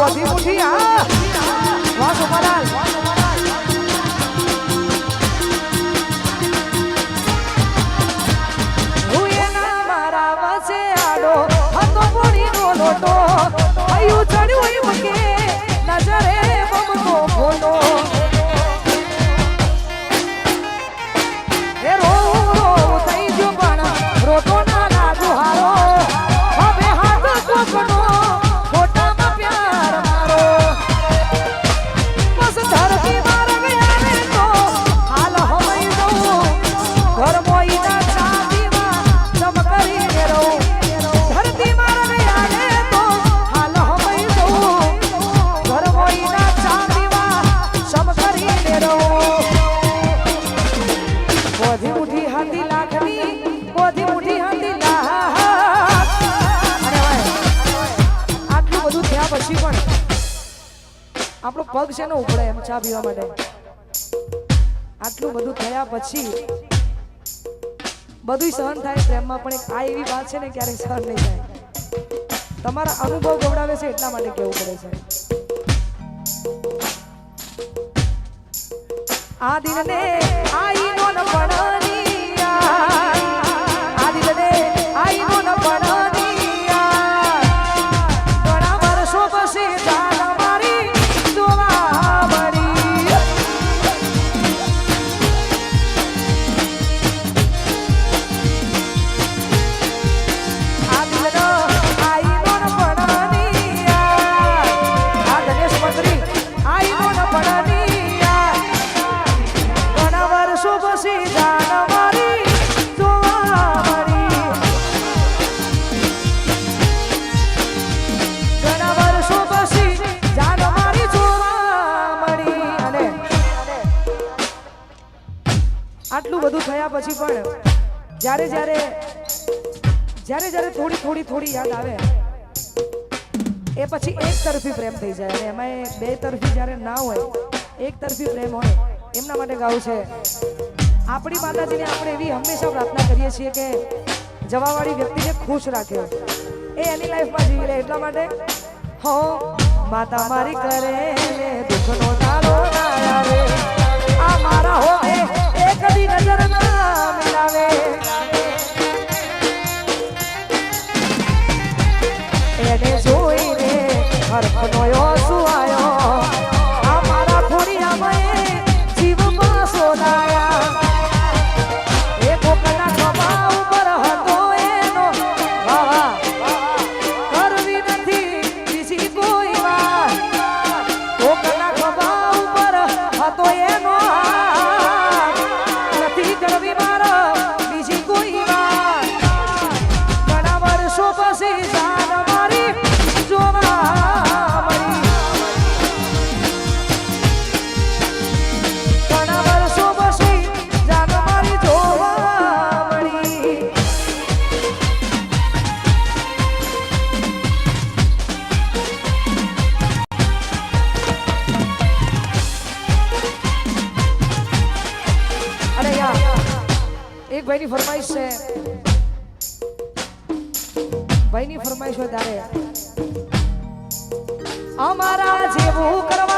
我提不提啊？આપણો પગ છે ને ઉપડે એમ ચા પીવા માટે. આટલું બધું થયા પછી બધું સહન થાય પ્રેમમાં, પણ એક આ એવી વાત છે ને ક્યારેક સહન નહીં થાય. તમારા અનુભવ ગવડાવે છે એટલા માટે કેવું પડે છે. આ દિલને આઈનો ન પડનિયા આટલું બધું થયા પછી પણ જ્યારે જ્યારે જ્યારે જ્યારે થોડી થોડી થોડી યાદ આવે, એ પછી એક તરફી પ્રેમ થઈ જાય અને એમાં બે તરફી જ્યારે ના હોય, એક તરફી પ્રેમ હોય, એમના માટે ગાવું છે. આપણી માતાજીને આપણે એવી હંમેશા પ્રાર્થના કરીએ છીએ કે જવાવાળી વ્યક્તિને ખુશ રાખે. એ એની લાઈફમાં જીવી લે એટલા માટે, હો, માતા મારી કરે દુઃખનો તારો ના આવે આ મારા હો એ કદી નજર ના મિલાવે. ભાઈની ફરમાઈશ છે. ભાઈની ફરમાઈશ હોય તારે. અમારા જેવું કરવા